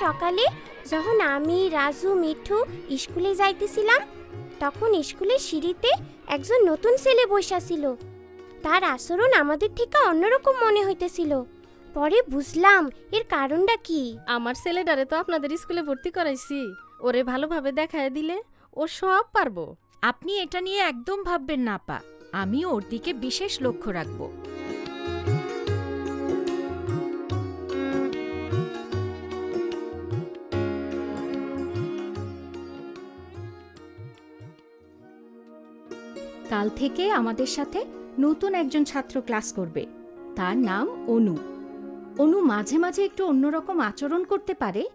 সকালে যখন আমি রাজু মিঠু স্কুলে যাইতেছিলাম তখন স্কুলের সিঁড়িতে একজন নতুন ছেলে বসেছিল তার আচরণ আমাদের থেকে অন্যরকম মনে হইতেছিল। পরে বুঝলাম এর কারণটা কি। আমার ছেলেটারে তো আপনাদের স্কুলে ভর্তি করাইছি। ওরে ভালোভাবে দেখায় দিলে ও সব পারব। আপনি এটা নিয়ে একদম ভাববেন না পা আমি ওর দিকে বিশেষ লক্ষ্য রাখব। কাল থেকে আমাদের সাথে নতুন একজন ছাত্র ক্লাস করবে। তার নাম অনু। অনু মাঝে মাঝে একটু অন্যরকম আচরণ করতে পারে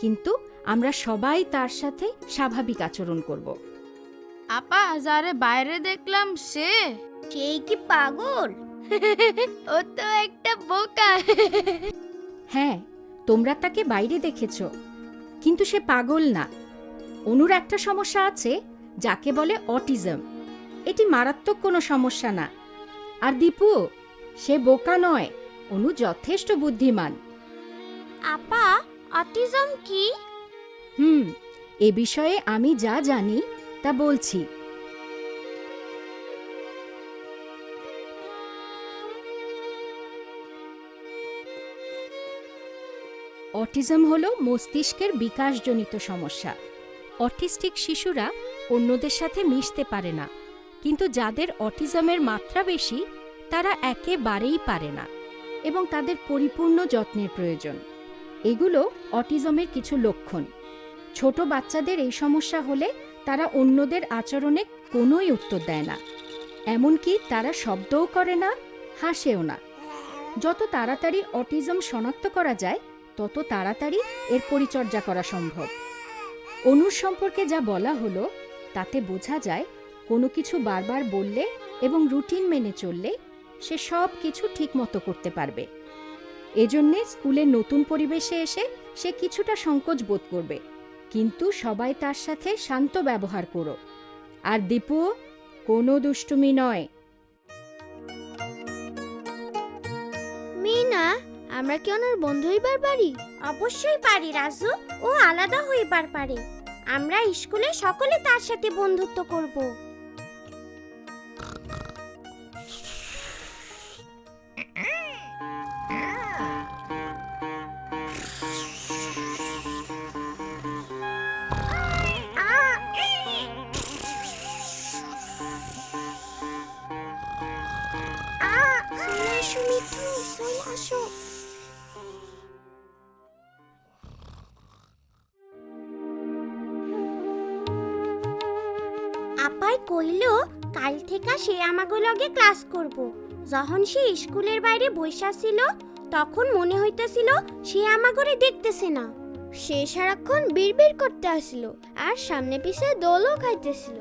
কিন্তু আমরা সবাই তার সাথে স্বাভাবিক আচরণ করব। আপা যারে বাইরে দেখলাম সে। সেই কি পাগল? ও তো একটা বোকা। হ্যাঁ তোমরা তাকে বাইরে দেখেছ কিন্তু সে পাগল না। অনুর একটা সমস্যা আছে যাকে বলে অটিজম। এটি মারাত্মক কোনো সমস্যা না। আর দীপু সে বোকা নয় অনু যথেষ্ট বুদ্ধিমান। আপা অটিজম কি? হুম এ বিষয়ে আমি যা জানি তা বলছি। অটিজম হল মস্তিষ্কের বিকাশজনিত সমস্যা। অটিস্টিক শিশুরা অন্যদের সাথে মিশতে পারে না। কিন্তু যাদের অটিজমের মাত্রা বেশি, তারা একেবারেই পারে না এবং তাদের পরিপূর্ণ যত্নের প্রয়োজন। এগুলো অটিজমের কিছু লক্ষণ। ছোট বাচ্চাদের এই সমস্যা হলে তারা অন্যদের আচরণে কোনোই উত্তর দেয় না। এমনকি তারা শব্দও করে না, হাসেও না। যত তাড়াতাড়ি অটিজম শনাক্ত করা যায়, তত তাড়াতাড়ি এর পরিচর্যা করা সম্ভব। অনুর সম্পর্কে যা বলা হলো, তাতে বোঝা যায় কোনো কিছু বারবার বললে এবং রুটিন মেনে চললে সে সব কিছু ঠিকমতো করতে পারবে। এজন্যে স্কুলের নতুন পরিবেশে এসে সে কিছুটা সংকোচ বোধ করবে। কিন্তু সবাই তার সাথে শান্ত ব্যবহার করো। আর দীপু কোনো দুষ্টুমি নয়। মিনা আমরা কি ওনার বন্ধু হইবার পারি? অবশ্যই পারি রাজু। ও আলাদা হইবার পারে। আমরা স্কুলে সকলে তার সাথে বন্ধুত্ব করব। আপাই কইল কাল থেকে সে আমাগো লগে ক্লাস করব। যখন সে স্কুলের বাইরে বইসা ছিল তখন মনে হইতেছিল সে আমাগরে দেখতেছে না। সে সারাক্ষণ বিড়বিড় করতে আসিল আর সামনে পিছে দোলও খাইতেছিল।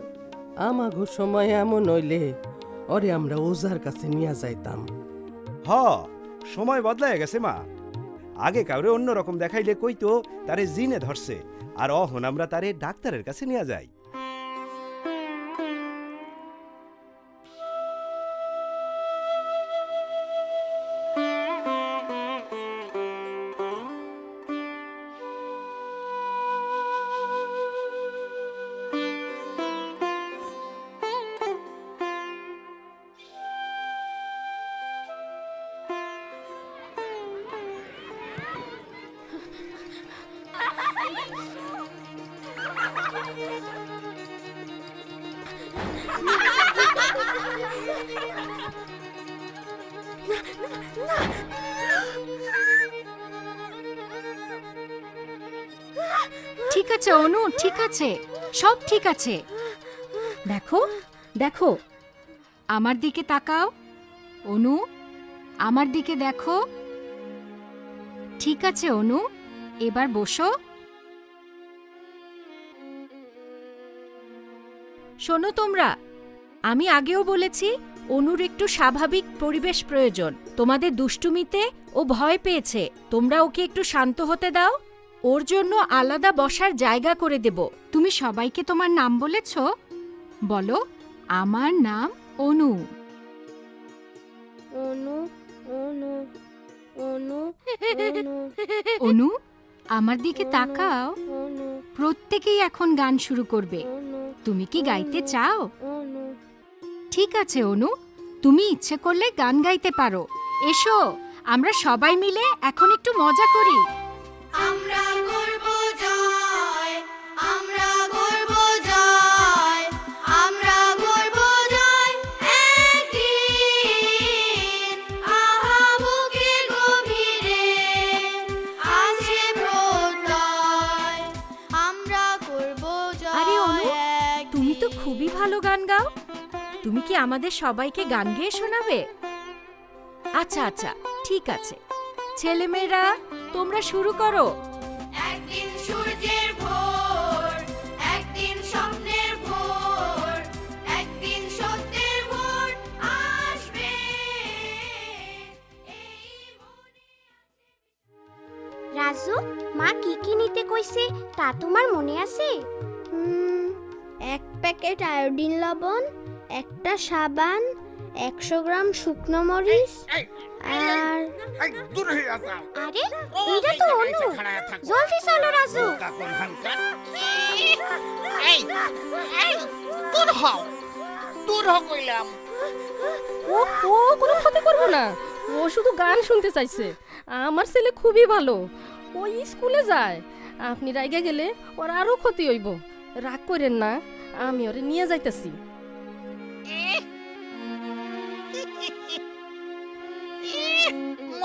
আমাগো সময় এমন হইলে ওরে আমরা ওজার কাছে নিয়ে যাইতাম। হ সময় বদলায় গেছে মা। আগে কাউরে অন্যরকম দেখাইলে কইতো তারে জিনে ধরছে আর অহন আমরা তারে ডাক্তারের কাছে নিয়ে যাই। ঠিক আছে, অনু, ঠিক আছে, সব ঠিক আছে। দেখো দেখো, আমার দিকে তাকাও। অনু, আমার দিকে দেখো। ঠিক আছে, অনু, এবার বসো। শোনো তোমরা আমি আগেও বলেছি অনুর একটু স্বাভাবিক পরিবেশ প্রয়োজন। তোমাদের দুষ্টুমিতে ও ভয় পেয়েছে। তোমরা ওকে একটু শান্ত হতে দাও। ওর জন্য আলাদা বসার জায়গা করে দেব। তুমি সবাইকে তোমার নাম বলেছ? বলো আমার নাম অনু। অনু অনু অনু অনু। অনু আমার দিকে তাকাও। প্রত্যেকেই এখন গান শুরু করবে। তুমি কি গাইতে চাও? ঠিক আছে অনু। তুমি ইচ্ছে করলে গান গাইতে পারো। এসো আমরা সবাই মিলে এখন একটু মজা করি। আমরা করব জয় আমরা করব জয় আমরা করব জয় একদিন। আহা বুকে গভীরে আছে প্রত্যয়। আমরা করব জয় আরে অনু, তুমি তো খুবই ভালো গান গাও। তুমি কি আমাদের সবাইকে গান গেয়ে শোনাবে? আচ্ছা আচ্ছা ঠিক আছে। ছেলেমেয়েরা তোমরা শুরু করো। একদিন সূর্যের ভোর একদিন স্বপ্নের ভোর একদিন সত্যের ভোর আসবে। রাজু মা কি কি নিতে কইছে তা তোমার মনে আছে? এক প্যাকেট আয়োডিন লবণ একটা সাবান একশো গ্রাম শুকনো মরিচ আর আরে এইটা তো অনু জলদি চলো রাজু। দূর হও দূর হ কইলাম। ও ও কোনো ক্ষতি করব না। ও শুধু গান শুনতে চাইছে। আমার ছেলে খুবই ভালো। ও স্কুলে যায়। আপনি রাইগে গেলে ওর আরও ক্ষতি হইব। রাগ করেন না। আমি ওরে নিয়ে যাইতেছি।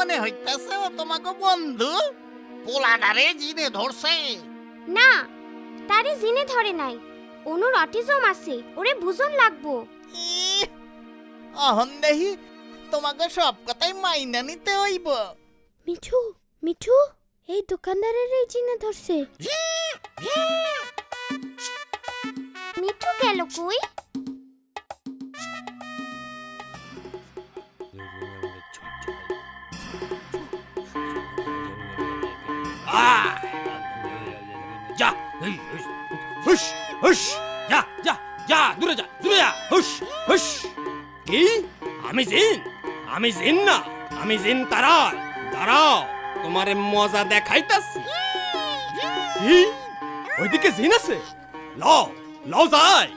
মনে হইতাছে ও তোমাকে বন্ধু। পোলাডারে জিনে ধরছে। না তারে জিনে ধরে নাই। অনুর অটিজম আছে ওরে বুঝন লাগবো। অহন দেহি তোমাকে সব কথাই মাইনা নিতে হইব। মিঠু মিঠু এই দোকানদারের এই জিনে ধরছে। মিঠু গেল কই? হুস হুস যা যা যা দূরে যা দূরে যা হুস হুস কি আমি জিন আমি জিন না আমি জিন তারাই দাঁড়াও তোমারে মজা দেখাইতাছি কি ওইদিকে জিন আছে লও লও যাই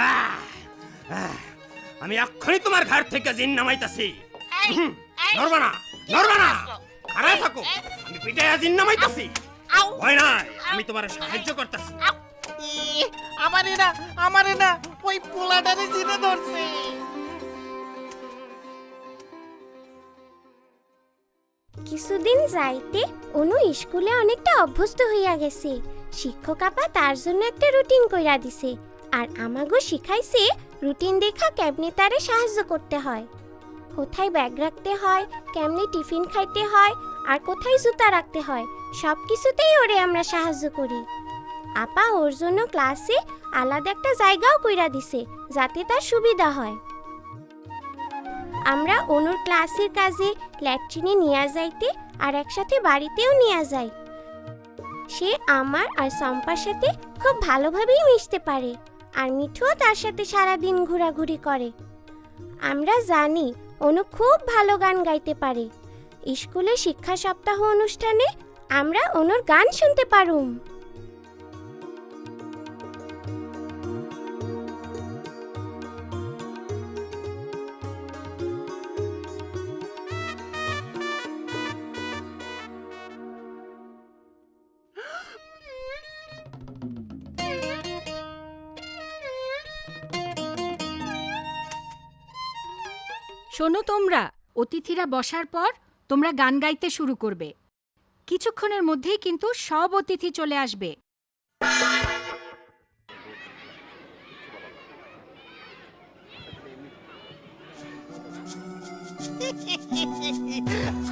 আহ, আহ, আমি এক্ষুনি তোমার ঘর থেকে জিন নামাইতাছি। হুম, নড়বা না নড়বা না খাড়া থাকো। আমি পিঠে জিন নামাইতাছি। ভয় নাই আমি তোমার সাহায্য করতেছি। আমারে না আমারে না ওই পোলাডারে জিনে ধরছে। কিছুদিন যাইতে অনু স্কুলে অনেকটা অভ্যস্ত হইয়া গেছে। শিক্ষক আপা তার জন্য একটা রুটিন কইরা দিছে। আর আমাগো শিখাইছে রুটিন দেখা কেমনি তারে সাহায্য করতে হয়। কোথায় ব্যাগ রাখতে হয়, কেমনি টিফিন খাইতে হয়, আর কোথায় জুতা রাখতে হয় সব কিছুতেই ওরে আমরা সাহায্য করি। আপা ওর জন্য ক্লাসে আলাদা একটা জায়গাও কইরা দিছে, যাতে তার সুবিধা হয়। আমরা অনুর ক্লাসের কাজে ল্যাট্রিনে নিয়ে যাইতে আর একসাথে বাড়িতেও নিয়ে যাই। সে আমার আর সম্পার সাথে খুব ভালোভাবেই মিশতে পারে। আর মিঠুও তার সাথে সারাদিন ঘোরাঘুরি করে। আমরা জানি অনু খুব ভালো গান গাইতে পারে। স্কুলে শিক্ষা সপ্তাহ অনুষ্ঠানে আমরা অনুর গান শুনতে পারুম। শোনো তোমরা, অতিথিরা বসার পর তোমরা গান গাইতে শুরু করবে। কিছুক্ষণের মধ্যেই কিন্তু সব অতিথি চলে আসবে।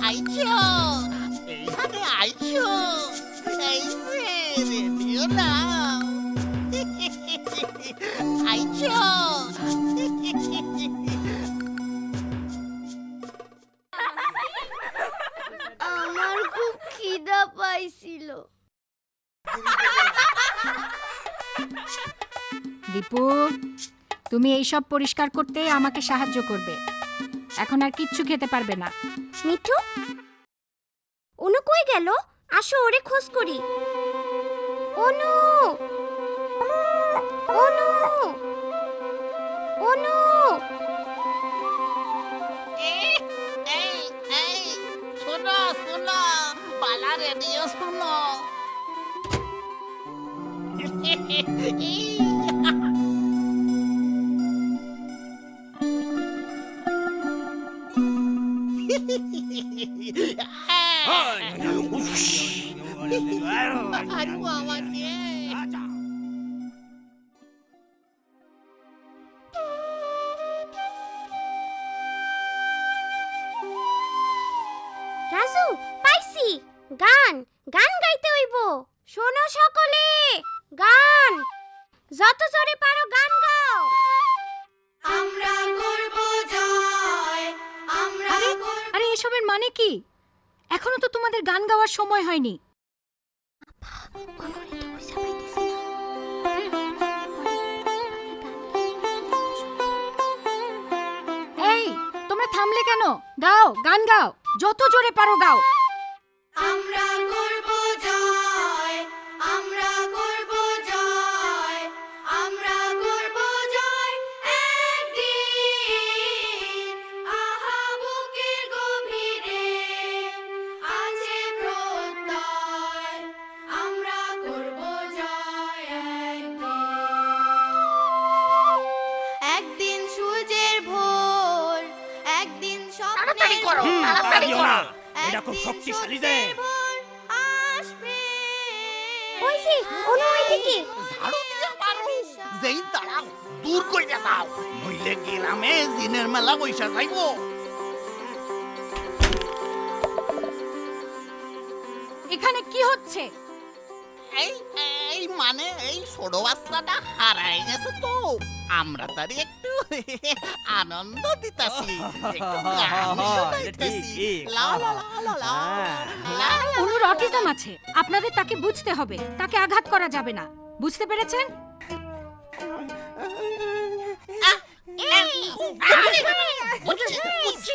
আইছো, এইখানে আইছো। নাও। আইছো। পাইছিল। দীপু তুমি এইসব পরিষ্কার করতে আমাকে সাহায্য করবে। এখন আর কিচ্ছু খেতে পারবে না। মিঠু অনু কই গেল? আসো ওরে খোঁজ করি। অনু অনু অনু। পালা রেডিও গান গাইতে হইব। শোনো সকলে গান। যত জোরে পারো গান গাও। আমরা করব জয় আমরা আরে এসবের মানে কি? এখনও তো তোমাদের গান গাওয়ার সময় হয়নি। এই তোমরা থামলে কেন? গাও গান গাও। যত জোরে পারো গাও। আমরা শক্তিশালী যে সত্যের ভোর আসবে ওইছি অনু ওইদিকে ঝাড়ু দিয়ে মারো যেই দাঁড়াও দূর কইরা দাও। নইলে গ্রামে জিনের মেলা বৈশা যাইবো এখানে কি হচ্ছে? এই এই মানে এই ছোট বাচ্চাটা হারাই গেছে তো। আমরা তার একটু আনন্দ দিতাছি। অনুর অটিজম আছে আপনাদের তাকে বুঝতে হবে তাকে আঘাত করা যাবে না বুঝতে পেরেছেন বুঝছি, বুঝছি।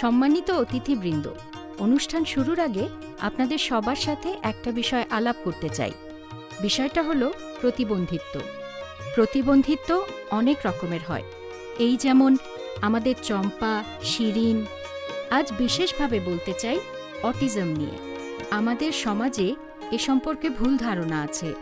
সম্মানিত অতিথিবৃন্দ অনুষ্ঠান শুরুর আগে আপনাদের সবার সাথে একটা বিষয় আলাপ করতে চাই। বিষয়টা হলো প্রতিবন্ধিত্ব। প্রতিবন্ধিত্ব অনেক রকমের হয়। এই যেমন আমাদের চম্পা শিরিন আজ বিশেষভাবে বলতে চাই অটিজম নিয়ে। আমাদের সমাজে এ সম্পর্কে ভুল ধারণা আছে।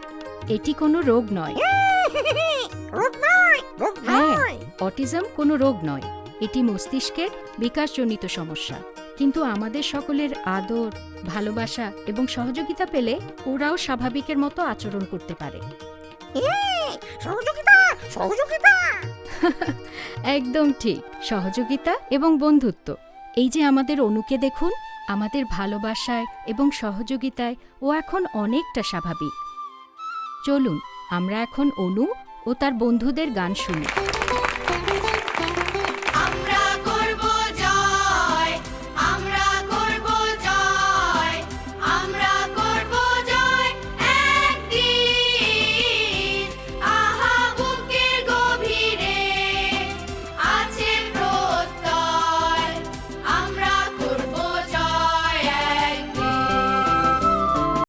এটি কোনো রোগ নয়। হ্যাঁ অটিজম কোনো রোগ নয়। এটি মস্তিষ্কের বিকাশজনিত সমস্যা। কিন্তু আমাদের সকলের আদর ভালোবাসা এবং সহযোগিতা পেলে ওরাও স্বাভাবিকের মতো আচরণ করতে পারে। একদম ঠিক সহযোগিতা এবং বন্ধুত্ব। এই যে আমাদের অনুকে দেখুন আমাদের ভালোবাসায় এবং সহযোগিতায় ও এখন অনেকটা স্বাভাবিক। চলুন আমরা এখন অনু ও তার বন্ধুদের গান শুনি।